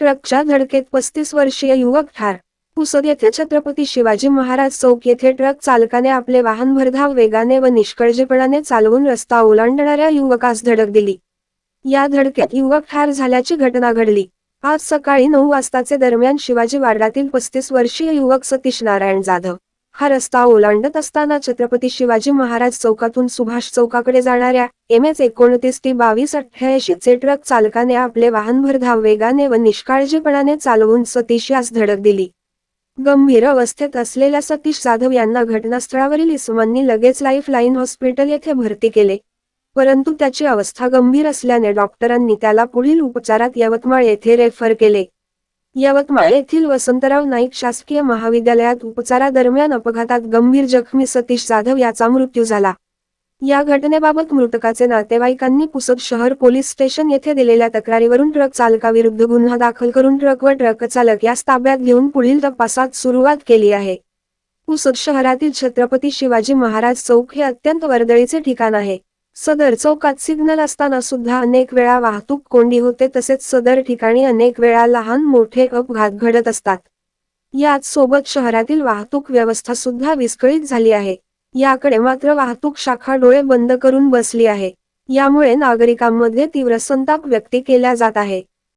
ट्रकच्या धडकेत पस्तीस वर्षीय युवक ठार. पुसद येथे छत्रपती शिवाजी महाराज चौक येथे ट्रक चालकाने आपले वाहन भरधाव वेगाने व निष्काळजीपणाने चालवून रस्ता ओलांडणाऱ्या युवकास धडक दिली. या धडकेत युवक ठार झाल्याची घटना घडली. आज सकाळी नऊ वाजताचे दरम्यान शिवाजी वार्डातील पस्तीस वर्षीय युवक सतीश नारायण जाधव हा रस्ता ओलांडत असताना छत्रपती शिवाजी महाराज चौकातून सुभाष चौकाकडे जाणाऱ्या एम एस एकोणतीस ते बावीस अठ्ठ्याऐंशी चे ट्रक चालकाने आपले वाहन भरधाव वेगाने व निष्काळजीपणाने चालवून सतीश यास धडक दिली. गंभीर अवस्थेत असलेल्या सतीश जाधव यांना घटनास्थळावरील इसमांनी लगेच लाईफ लाईन हॉस्पिटल येथे भरती केले. परंतु त्याची अवस्था गंभीर असल्याने डॉक्टरांनी त्याला पुढील उपचारात यवतमाळ येथे रेफर केले. यवतमाळ येथील वसंतराव नाईक शासकीय महाविद्यालयात उपचारादरम्यान अपघातात गंभीर जखमी सतीश जाधव याचा मृत्यू झाला. या घटनेबाबत मृतकाचे नातेवाईकांनी पुसद शहर पोलीस स्टेशन येथे दिलेल्या तक्रारीवरून ट्रक चालकाविरुद्ध गुन्हा दाखल करून ट्रक व ट्रक चालक यास ताब्यात घेऊन पुढील तपासात सुरुवात केली आहे. पुसद शहरातील छत्रपती शिवाजी महाराज चौक हे अत्यंत वर्दळीचे ठिकाण आहे. सदर चौकात सिग्नल असताना सुद्धा अनेक वेळा वाहतूक कोंडी होते तसेच सदर ठिकाणी अनेक वेळा लहान मोठे अपघात घडत असतात. याच सोबत शहरातील वाहतूक व्यवस्था सुद्धा विस्कळीत झाली आहे. याकडे मात्र वाहतूक शाखा डोळे बंद करून बसली आहे. यामुळे नागरिकांमध्ये तीव्र संताप व्यक्त केला जात आहे.